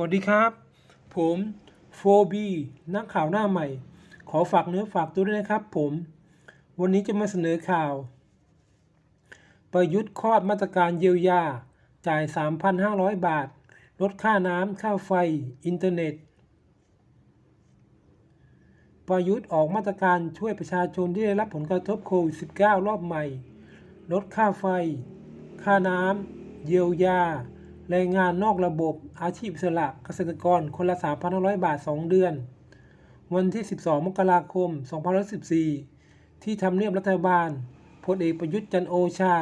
วัสดีครับ ผมโฟบีนักข่าวหน้าใหม่ ขอฝากเนื้อฝากตัวด้วยนะครับผม วันนี้จะมาเสนอข่าว ประยุทธ์คลอดมาตรการเยียวยา จ่าย 3,500 บาท ลดค่าน้ำค่าไฟ อินเทอร์เน็ต ประยุทธ์ออกมาตรการช่วยประชาชนที่ได้รับผลกระทบโควิด -19 รอบใหม่ ลดค่าไฟ ค่าน้ำเยียวยา แรงงานนอกระบบอาชีพอิสระเกษตรกรคนละ3,500 บาท 2 เดือน วันที่ 12 มกราคม 2514 ที่ทำเนียบรัฐบาลพลเอกประยุทธ์จันโอชา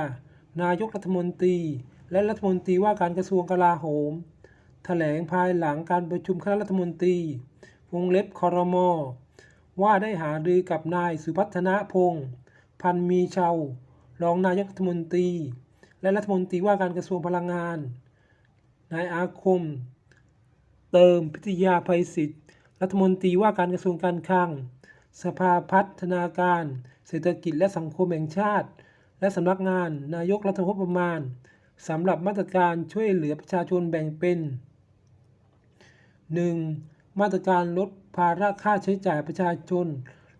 นายกรัฐมนตรี และรัฐมนตรีว่าการกระทรวงกลาโหม แถลงภายหลังการประชุมคณะรัฐมนตรีวงเล็บคอรมอว่าได้หารือกับนายสุพัฒนพงศ์พันมีเชาวรองนายกรัฐมนตรี และรัฐมนตรีว่าการกระทรวงพลังงาน นายอาคม เติมพิทยาภัยศิษย์รัฐมนตรีว่าการกระทรวงการคลัง สภาพัฒนาการ เศรษฐกิจและสังคมแห่งชาติ และสำนักงานนายกรัฐมนตรีประมาณสำหรับมาตรการช่วยเหลือประชาชนแบ่งเป็น 1. มาตรการลดภาระค่าใช้จ่ายประชาชน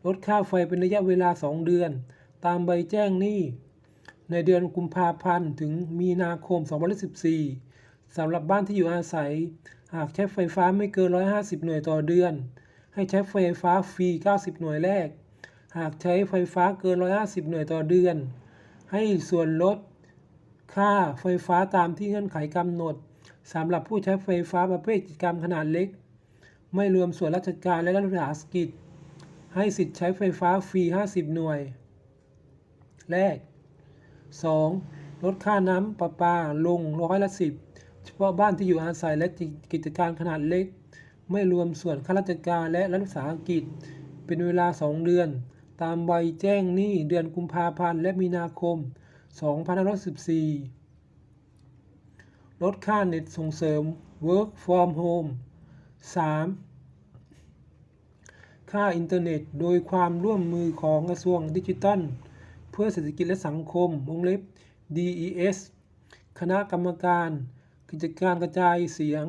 ลดค่าไฟเป็นระยะเวลา 2 เดือน ตามใบแจ้งหนี้ ในเดือนกุมภาพันธ์ถึงมีนาคม 2014 สำหรับบ้านที่อยู่อาศัย หากใช้ไฟฟ้าไม่เกิน 150 หน่วยต่อเดือน ให้ใช้ไฟฟ้าฟรี 90 หน่วยแรก หากใช้ไฟฟ้าเกิน 150 หน่วยต่อเดือน ให้ส่วนลดค่าไฟฟ้าตามที่เงื่อนไขกำหนดสำหรับผู้ใช้ไฟฟ้าประเภทกิจกรรมขนาดเล็ก ไม่รวมส่วนราชการและรัฐวิสาหกิจ ให้สิทธิ์ใช้ไฟฟ้าฟรี 50 หน่วย แรก 2. ลดค่าน้ำประปาลงร้อยละสิบเฉพาะบ้านที่อยู่อาศัยและกิจการขนาดเล็ก ไม่รวมส่วนข้าราชการและรัฐสาหกิจ เป็นเวลา 2 เดือน ตามใบแจ้งหนี้เดือนกุมภาพันธ์และมีนาคม 2514 ลดค่าเน็ตส่งเสริม Work from Home 3. ค่าอินเทอร์เน็ตโดยความร่วมมือของกระทรวงดิจิทัล เพื่อเศรษฐกิจและสังคมวงเล็บ DES คณะกรรมการ กิจการกระจายเสียง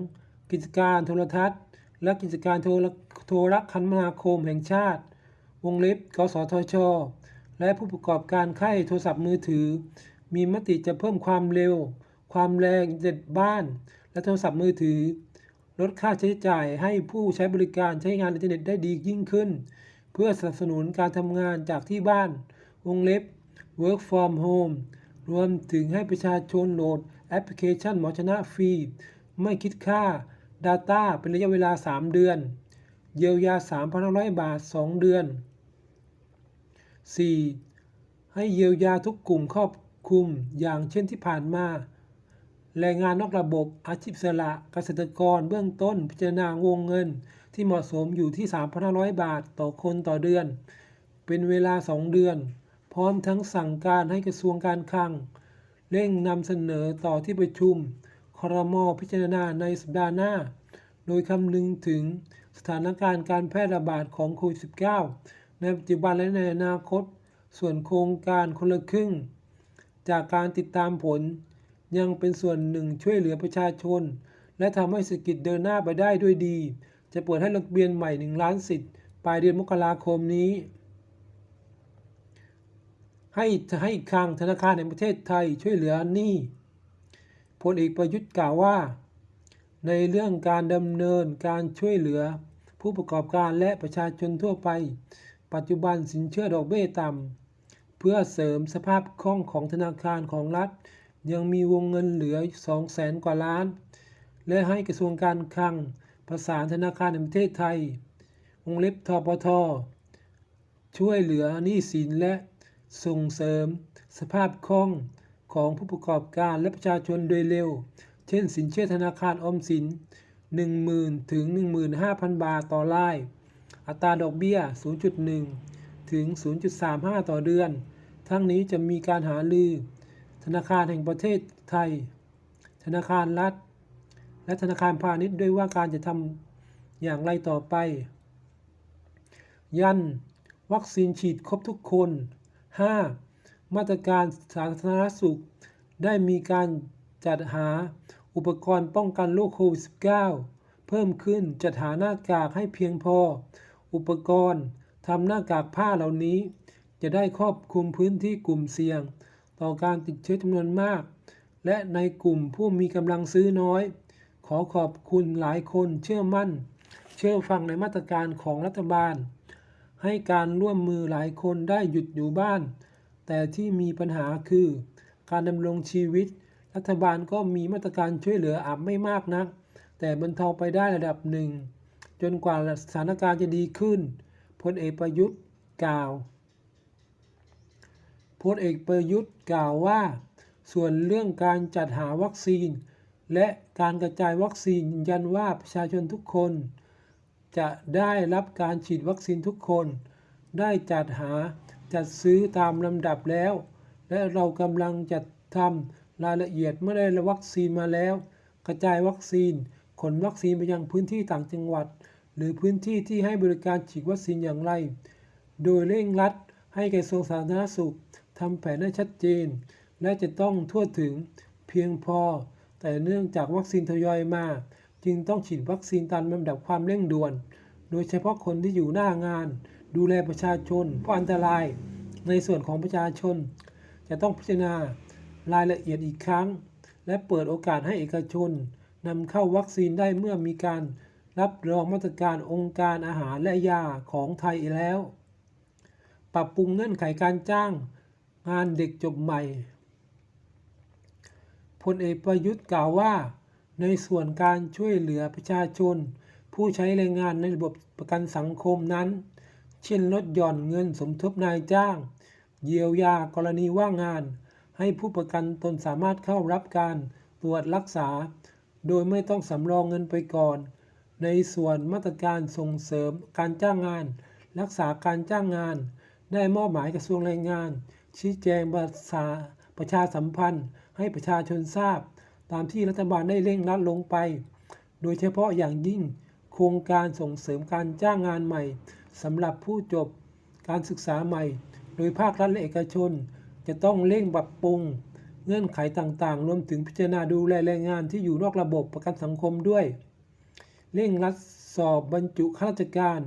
กิจการโทรทัศน์ และกิจการโทรโทรคมนาคมแห่งชาติ วงเล็บ กสทช และผู้ประกอบการค่ายโทรศัพท์มือถือ มีมติจะเพิ่มความเร็ว ความแรงเทอร์เน็ตบ้าน และโทรศัพท์มือถือ ลดค่าใช้จ่ายให้ผู้ใช้บริการใช้งานอินเทอร์เน็ตได้ดียิ่งขึ้น เพื่อสนับสนุนการทำงานจากที่บ้าน วงเล็บ Work from Home รวมถึงให้ประชาชนโหลด แอปพลิเคชันหมอชนะฟรี ไม่คิดค่า Data เป็นระยะเวลา 3 เดือน เยียวยา 3,500 บาท 2 เดือน 4. ให้เยียวยาทุกกลุ่มครอบคลุมอย่างเช่นที่ผ่านมา แรงงานนอกระบบอาชีพสระเกษตรกรเบื้องต้นพิจารณาวงเงินที่เหมาะสมอยู่ที่ 3,500 บาทต่อคนต่อเดือน เป็นเวลา 2 เดือน พร้อมทั้งสั่งการให้กระทรวงการคลัง เร่งนำเสนอต่อที่ประชุมครมพิจารณาในสัปดาห์หน้า โดยคำนึงถึงสถานการณ์การแพร่ระบาดของโควิด -19 ในปัจจุบันและในอนาคต ส่วนโครงการคนละครึ่ง จากการติดตามผลยังเป็นส่วนหนึ่งช่วยเหลือประชาชน และทำให้เศรษฐกิจเดินหน้าไปได้ด้วยดี จะเปิดให้ลงทะเบียนใหม่ 1 ล้านสิทธิ์ปลายเดือนมกราคมนี้ ให้ให้คลังธนาคารแห่งประเทศไทยช่วยเหลือหนี้พลเอกประยุทธ์กล่าวว่า ในเรื่องการดำเนินการช่วยเหลือ ผู้ประกอบการและประชาชนทั่วไป ปัจจุบันสินเชื่อดอกเบี้ยต่ำเพื่อเสริมสภาพคล่องของธนาคารของรัฐ ยังมีวงเงินเหลือ2แสนกว่าล้าน และให้กระทรวงการคลังประสานธนาคารแห่งประเทศไทย วงเล็บทปท ช่วยเหลือหนี้สินและ ส่งเสริม สภาพคล่องของผู้ประกอบการและประชาชนโดยเร็ว เช่นสินเชื่อธนาคารออมสิน 10,000 ถึง 15,000 บาทต่อราย อัตราดอกเบี้ย 0.1 ถึง 0.35 ต่อเดือน ทั้งนี้จะมีการหาลือ ธนาคารแห่งประเทศไทย ธนาคารรัฐ และธนาคารพาณิชย์ด้วยว่าการจะทำอย่างไรต่อไป ยัน วัคซีนฉีดครบทุกคน 5. มาตรการสาธารณสุข ได้มีการจัดหาอุปกรณ์ป้องกันโรคโควิด -19 เพิ่มขึ้นจัดหาหน้ากากให้เพียงพอ อุปกรณ์ทำหน้ากากผ้าเหล่านี้ จะได้ครอบคลุมพื้นที่กลุ่มเสี่ยง ต่อการติดเชื้อจำนวนมาก และในกลุ่มผู้มีกำลังซื้อน้อย ขอขอบคุณหลายคนเชื่อมั่น เชื่อฟังในมาตรการของรัฐบาล ให้การร่วมมือหลายคนได้หยุดอยู่บ้าน แต่ที่มีปัญหาคือ การดำรงชีวิต รัฐบาลก็มีมาตรการช่วยเหลืออาจไม่มากนัก แต่บรรเทาไปได้ระดับหนึ่ง จนกว่าสถานการณ์จะดีขึ้นพลเอกประยุทธ์กล่าวพลเอกประยุทธ์กล่าวว่า ส่วนเรื่องการจัดหาวัคซีน และการกระจายวัคซีนยืนยันว่าประชาชนทุกคน จะได้รับการฉีดวัคซีนทุกคน ได้จัดหาจัดซื้อตามลำดับแล้ว และเรากำลังจัดทำรายละเอียดเมื่อได้วัคซีนมาแล้ว กระจายวัคซีน ขนวัคซีนไปยังพื้นที่ต่างจังหวัด หรือพื้นที่ที่ให้บริการฉีดวัคซีนอย่างไร โดยเร่งรัดให้กระทรวงสาธารณสุขทำแผนให้ชัดเจน และจะต้องทั่วถึงเพียงพอ แต่เนื่องจากวัคซีนทยอยมา จึงต้องฉีดวัคซีนตามลำดับความเร่งด่วน โดยเฉพาะคนที่อยู่หน้างาน ดูแลประชาชนเพราะอันตราย ในส่วนของประชาชน จะต้องพิจารณารายละเอียดอีกครั้ง และเปิดโอกาสให้เอกชนนำเข้าวัคซีนได้เมื่อมีการรับรองมาตรการองค์การอาหารและยาของไทยแล้ว ปรับปรุงเงื่อนไขการจ้าง งานเด็กจบใหม่พลเอกประยุทธ์กล่าวว่า ในส่วนการช่วยเหลือประชาชน ผู้ใช้แรงงานในระบบประกันสังคมนั้น เช่นลดหย่อนเงินสมทบนายจ้าง เยียวยากรณีว่างงาน ให้ผู้ประกันตนสามารถเข้ารับการตรวจรักษา โดยไม่ต้องสำรองเงินไปก่อน ในส่วนมาตรการส่งเสริมการจ้างงาน รักษาการจ้างงาน ได้มอบหมายกระทรวงแรงงาน ชี้แจงภาษาประชาสัมพันธ์ให้ประชาชนทราบ ตามที่รัฐบาลได้เร่งรัดลงไป โดยเฉพาะอย่างยิ่งโครงการส่งเสริมการจ้างงานใหม่สำหรับผู้จบการศึกษาใหม่ โดยภาครัฐและเอกชน จะต้องเร่งปรับปรุง เงื่อนไขต่างๆ รวมถึงพิจารณาดูแลแรงงานที่อยู่นอกระบบประกันสังคมด้วย เร่งรัดสอบบรรจุข้าราชการ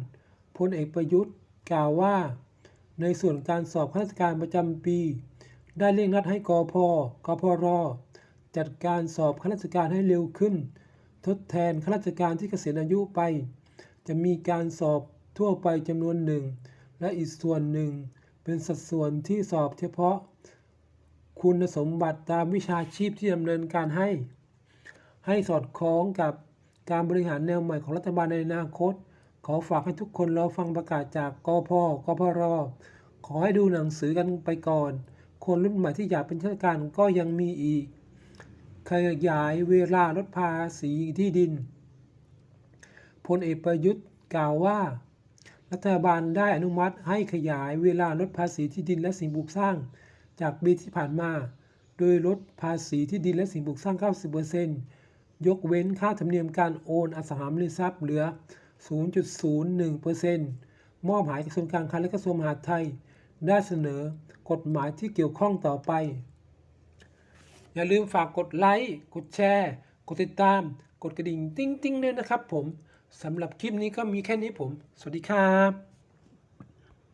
พลเอกประยุทธ์กล่าวว่า ในส่วนการสอบข้าราชการประจำปี ได้เร่งรัดให้กอพกพร จัดการสอบข้าราชการให้เร็วขึ้น ทดแทนข้าราชการที่เกษียณอายุไป จะมีการสอบทั่วไปจำนวนหนึ่ง และอีกส่วนหนึ่ง เป็นสัดส่วนที่สอบเฉพาะ คุณสมบัติตามวิชาชีพที่ดำเนินการให้ ให้สอดคล้องกับการบริหารแนวใหม่ของรัฐบาลในอนาคต ขอฝากให้ทุกคนรอฟังประกาศจากกพกพรขอให้ดูหนังสือกันไปก่อน คนรุ่นใหม่ที่อยากเป็นข้าราชการก็ยังมีอีก ขยายเวลาลดภาษีที่ดิน พลเอกประยุทธ์กล่าวว่า รัฐบาลได้อนุมัติให้ขยายเวลาลดภาษีที่ดินและสิ่งปลูกสร้าง จากปีที่ผ่านมา โดยลดภาษีที่ดินและสิ่งปลูกสร้าง 90%ยกเว้นค่าธรรมเนียมการโอนอสังหาริมทรัพย์เหลือ 0.01%มอบหมายกระทรวงการคลังและกระทรวงมหาดไทย ได้เสนอกฎหมายที่เกี่ยวข้องต่อไป อย่าลืมฝากกดไลค์กดแชร์ กดติดตาม กดกระดิ่ง ติ้งๆด้วยนะครับผมสำหรับคลิปนี้ก็มีแค่นี้ผม สวัสดีครับ